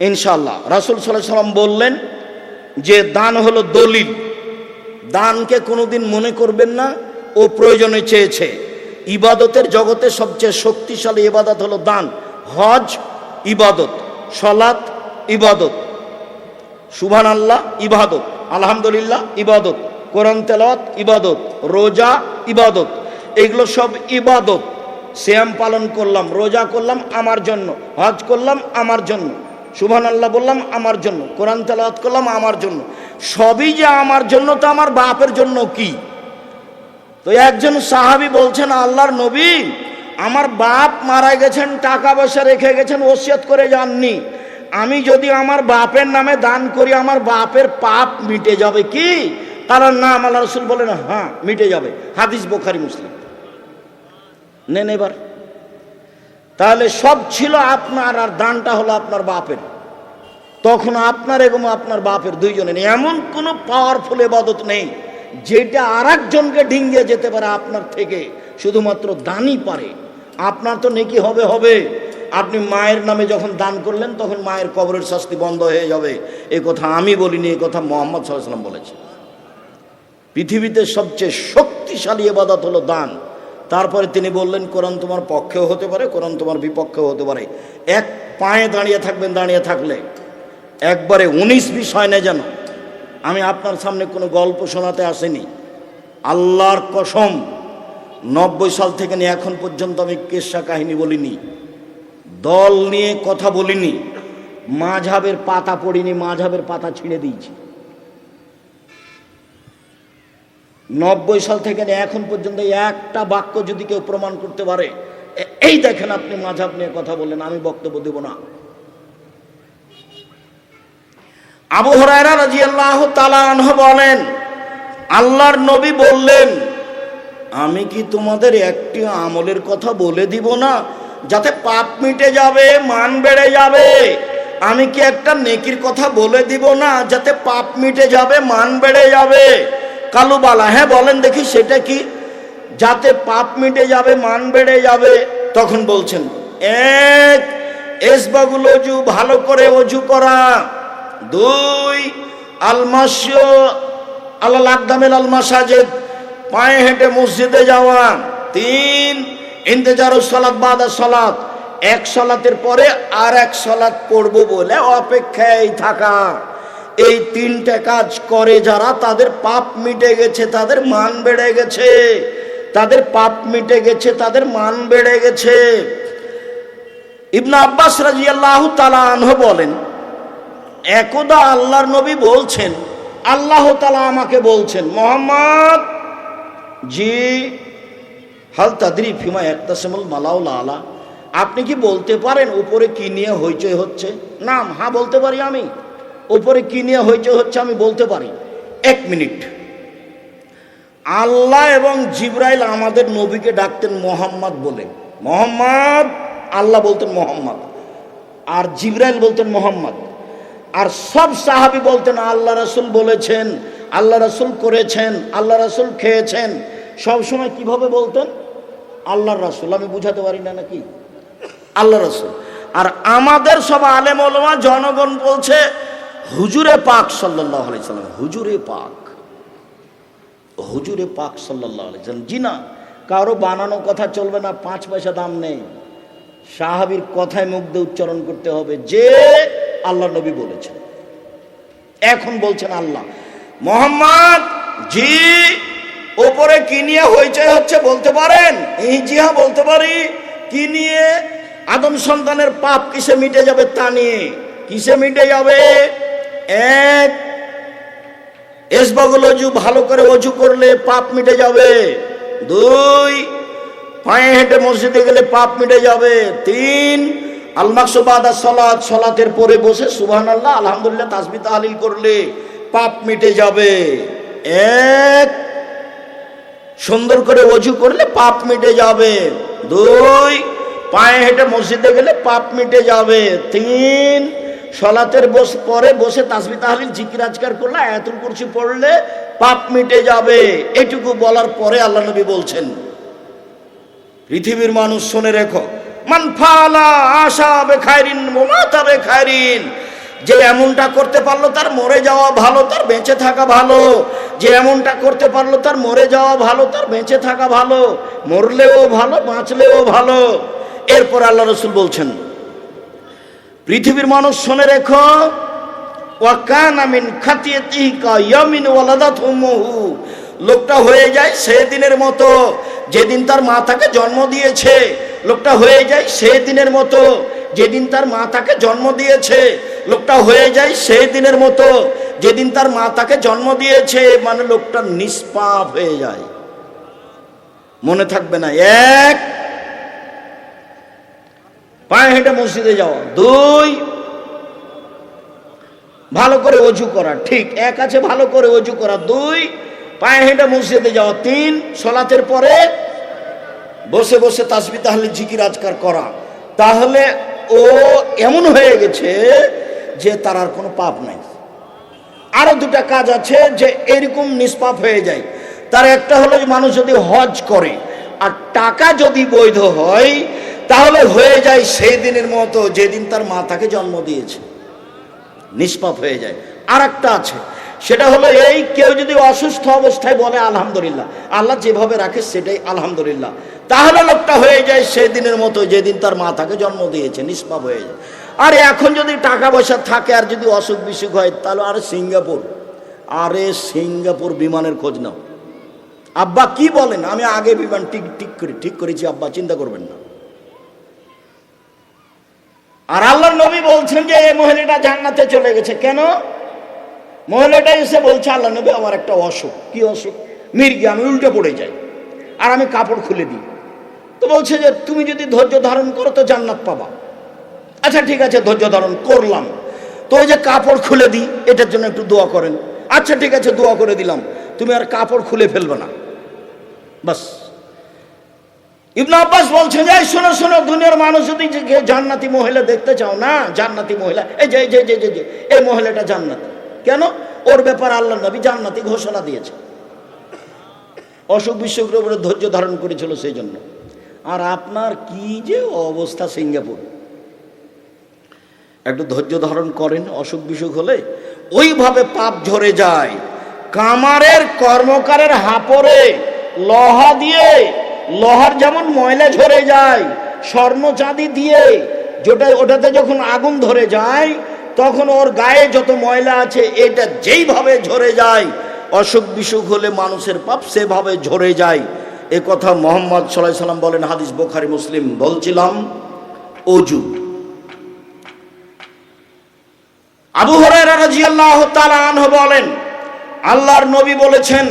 ইনশাল্লাহ রাসুল সাল্লাহ সাল্লাম বললেন যে দান হলো দলিল। দানকে কোনোদিন মনে করবেন না ও প্রয়োজনে চেয়েছে। ইবাদতের জগতে সবচেয়ে শক্তিশালী ইবাদত হলো দান। হজ ইবাদত, সলাত ইবাদত সুভান আল্লাহ ইবাদত, আলহামদুলিল্লাহ ইবাদত, কোরআন তেলাওয়াত ইবাদত, রোজা ইবাদত। এগুলো সব ইবাদত। শ্যাম পালন করলাম, রোজা করলাম আমার জন্য, হজ করলাম আমার জন্য। সুবহান আল্লাহ বললাম, আমার জন্য। কোরআন তালাওয়াত করলাম, আমার জন্য। সবই যে আমার জন্য, তো আমার বাপের জন্য কি? তো একজন সাহাবি বলছেন, আল্লাহর নবী, আমার বাপ মারা গেছেন, টাকা পয়সা রেখে গেছেন, ওসিয়ত করে যাননি। আমি যদি আমার বাপের নামে দান করি, আমার বাপের পাপ মিটে যাবে কি? তার নাম আল্লাহ রসুল বলেন হ্যাঁ মিটে যাবে। হাদিস বোখারি, মুসলিম। নেন এবার। তাহলে সব ছিল আপনার, আর দানটা হলো আপনার বাপের। তখন আপনার এবং আপনার বাপের দুইজনের এমন কোনো পাওয়ারফুল এবাদত নেই, যেটা আর একজনকে ডিঙ্গিয়ে যেতে পারে আপনার থেকে, শুধুমাত্র দানই পারে। আপনার তো নেকি হবে হবে। আপনি মায়ের নামে যখন দান করলেন, তখন মায়ের কবরের শাস্তি বন্ধ হয়ে যাবে। এ কথা আমি বলিনি, এ কথা মোহাম্মদ সাল্লাম বলেছে। পৃথিবীতে সবচেয়ে শক্তিশালী এবাদত হলো দান। তারপরে তিনি বললেন, কোরআন তোমার পক্ষেও হতে পারে, কোরআন তোমার বিপক্ষেও হতে পারে। এক পায়ে দাঁড়িয়ে থাকবেন, দাঁড়িয়ে থাকলে। একবারে উনিশ বিষয় নেই যেন। আমি আপনার সামনে কোনো গল্প শোনাতে আসিনি। আল্লাহর কসম, নব্বই সাল থেকে নিয়ে এখন পর্যন্ত আমি কেসা কাহিনী বলিনি। দল নিয়ে কথা বলিনি। মাঝাবের পাতা পড়িনি, মাঝাবের পাতা ছিঁড়ে দিয়েছি। নব্বই সাল থেকে এখন পর্যন্ত একটা বাক্য যদি কেউ প্রমাণ করতে পারে এই দেখেন আপনি মাঝাব নিয়ে কথা বললেন, আমি বক্তব্য দেব না। আবু হরায়রা রাজিয়াল্লাহ তালাহ বলেন, আল্লাহর নবী বললেন, আমি কি তোমাদের একটি আমলের কথা বলে দিব না? যাতে পাপ মিটে যাবে, মান বেড়ে যাবে। আমি কি একটা নেকির কথা বলে দিব না? যাতে পাপ মিটে যাবে, মান বেড়ে যাবে। কালুবালা হ্যাঁ বলেন দেখি সেটা কি? যাতে পাপ মিটে যাবে, মান বেড়ে যাবে। তখন বলছেন, এক, এসবাগুল অজু, ভালো করে অজু করা। দুই আলমাস্য আল্লাহ আকদামেল আল মাসাজেদ, পায়ে হেঁটে মসজিদে যাওয়া। তিন ইন্তেজার সলাৎ বাদা সলাৎ এক সলাতের পরে আর এক সলাৎ পড়ব বলে অপেক্ষায় থাকা। এই তিনটে কাজ করে যারা তাদের পাপ মিটে গেছে, তাদের মান বেড়ে গেছে। তাদের পাপ মিটে গেছে, তাদের মান বেড়ে গেছে। ইবনা আব্বাস রাজিয়াল্লাহ তালা আনহ বলেন একদা আল্লাহর নবী বলছেন, আল্লাহ তালা আমাকে বলছেন, মোহাম্মদ, জি, হাল তাদরি ফিমা একতাসেমুল মালাউল আলা আপনি কি বলতে পারেন, উপরে কি নিয়ে হইচই হচ্ছে? নাম হ্যাঁ বলতে পারি আমি। উপরে কি নিয়ে হইচই হচ্ছে আমি বলতে পারি। এক মিনিট। আল্লাহ এবং জিব্রাইল আমাদের নবীকে ডাকতেন মোহাম্মদ বলে। মোহাম্মদ, আল্লাহ বলতেন মোহাম্মদ। আর জিব্রাইল বলতেন মোহাম্মদ। আর সব সাহাবি বলতেন, আল্লাহ রাসুল বলেছেন, আল্লাহ রাসুল করেছেন, আল্লাহ রাসুল খেয়েছেন। সব সময় কীভাবে বলতেন? আল্লাহর রাসুল। আমি বুঝাতে পারি না নাকি? আল্লাহ রাসুল। আর আমাদের সব আলেম ওলমা, জনগণ বলছে, হুজুরে পাক সাল্লাহ আলাইসাল্লাম হুজুরে পাক। হুজুরে পাক সাল্লাহ আলাইসাল্লাম জি না, কারও বানানো কথা চলবে না, পাঁচ পয়সা দাম নেই। সাহাবির কথায় দিয়ে উচ্চারণ করতে হবে যে আল্লাহ নবী বলেছেন। এখন বলছেন আল্লাহ। মোহাম্মদ, জি ওপরে কি নিয়ে হইচই হচ্ছে বলতে পারেন? এই জি হ্যাঁ বলতে পারি। কি নিয়ে? আদম সন্তানের পাপ কিসে মিটে যাবে তা নিয়ে। কিসে মিটে যাবে? এক এসবাগুল অজু ভালো করে অজু করলে পাপ মিটে যাবে। দুই পায়ে হেঁটে মসজিদে গেলে পাপ মিটে যাবে। তিন আলমাকসবাদা সলাৎ সলাতের পরে বসে সুবহান আল্লাহ আলহামদুলিল্লাহ তাসবি তাহলিল করলে পাপ মিটে যাবে। এক, সুন্দর করে অজু করলে পাপ মিটে যাবে। দুই, পায়ে হেঁটে মসজিদে গেলে পাপ মিটে যাবে। তিন, সলাতের বস, পরে বসে তাসবি তাহলিল, জিকির, আজকার করলে, আয়াতুল কুরসি পড়লে পাপ মিটে যাবে। এটুকু বলার পরে আল্লাহ নবী বলছেন। পৃথিবীর মানুষ শুনে রেখো। মান ফালা আশা বে খায়রিন মোমাতা বে খায়রিন। যে এমনটা করতে পারল তার মরে যাওয়া ভালো, তার বেঁচে থাকা ভালো। যে এমনটা করতে পারল তার মরে যাওয়া ভালো, তার বেঁচে থাকা ভালো। মরলেও ভালো, বাঁচলেও ভালো। এরপর আল্লাহ রসুল বলছেন, পৃথিবীর মানুষ শুনে রেখো লোকটা হয়ে যায় সেদিনের মতো। যেদিন তার মা তাকে জন্ম দিয়েছে, লোকটা হয়ে যায় সেই দিনের মতো। যেদিন তার মা তাকে জন্ম দিয়েছে, লোকটা হয়ে যায় সেই দিনের মতো। যেদিন তার মা তাকে জন্ম দিয়েছে মানে লোকটা নিষ্পাপ হয়ে যায়। মনে থাকবে না। এক, পায়ে হেঁটে মসজিদে যাওয়া। দুই, ভালো করে অজু করা। ঠিক, এক আছে, ভালো করে অজু করা। দুই পায়ে হেঁটে মসজিদে যাওয়া তিন, সলাতের পরে বসে বসে তাসবি, তাহলে জিকির, আজকার করা। তাহলে ও এমন হয়ে গেছে যে তার আর কোনো পাপ নাই। আরও দুটা কাজ আছে যে এরকম নিষ্পাপ হয়ে যায়। তার একটা হলো মানুষ যদি হজ করে, আর টাকা যদি বৈধ হয়, তাহলে হয়ে যায় সেই দিনের মতো যেদিন তার মা তাকে জন্ম দিয়েছে। নিষ্পাপ হয়ে যায়। আর একটা আছে সেটা হলো এই কেউ যদি অসুস্থ অবস্থায় বলে, আলহামদুলিল্লাহ। আল্লাহ যেভাবে রাখে সেটাই আলহামদুলিল্লাহ। তাহলে লোকটা হয়ে যায় সেই দিনের মতো, যেদিন তার মা তাকে জন্ম দিয়েছে, নিষ্পাপ হয়ে যায়। আর এখন যদি টাকা পয়সা থাকে আর যদি অসুখ বিসুখ হয়, তাহলে আরে সিঙ্গাপুর। আরে সিঙ্গাপুর বিমানের খোঁজ নাও। আব্বা কি বলেন? আমি আগে বিমান ঠিক ঠিক করি, ঠিক করেছি আব্বা, চিন্তা করবেন না। আর আল্লাহর নবী বলছেন যে এই মহিলাটা জান্নাতে চলে গেছে। কেন? মহিলাটা এসে বলছে, আল্লাহ নবী, আমার একটা অসুখ। কি অসুখ? মির্গি আমি উল্টে পড়ে যাই আর আমি কাপড় খুলে দিই। তো বলছে যে, তুমি যদি ধৈর্য ধারণ করো তো জান্নাত পাবা। আচ্ছা ঠিক আছে, ধৈর্য ধারণ করলাম। তো ওই যে কাপড় খুলে দিই, এটার জন্য একটু দোয়া করেন। আচ্ছা ঠিক আছে, দোয়া করে দিলাম। তুমি আর কাপড় খুলে ফেলবে না। বাস। ইবনা আব্বাস বলছে যে শোনো শোনো, দুনিয়ার মানুষ যদি জান্নাতি মহিলা দেখতে চাও, না, জান্নাতি মহিলা এই যে এই যে, এই মহিলাটা জান্নাতি। কেন? ওর ব্যাপারে আল্লাহ নবী জান্নাতি ঘোষণা দিয়েছে। অসুখ বিসুখের উপরে ধৈর্য ধারণ করেছিল সেই জন্য আর আপনার কি যে অবস্থা সিঙ্গাপুর? একটু ধৈর্য ধারণ করেন অসুখ বিসুখ হলে। ওইভাবে পাপ ঝরে যায়। কামারের কর্মকারের হাপরে লহা দিয়ে, লহার যেমন ময়লা ঝরে যায় স্বর্ণ চাঁদি দিয়ে, যেটা ওটাতে যখন আগুন ধরে যায় তখন ওর গায়ে যত ময়লা আছে, এটা যেইভাবে ঝরে যায়, অসুখ বিসুখ হলে মানুষের পাপ সেভাবে ঝরে যায়। এ কথা মোহাম্মদ সাল্লাহ সাল্লাম বলেন, হাদিস বোখারি, মুসলিম, বলছিলাম অজু আবু হরাইরা তাআলা আনহু বলেন, আল্লাহর নবী বলেছেন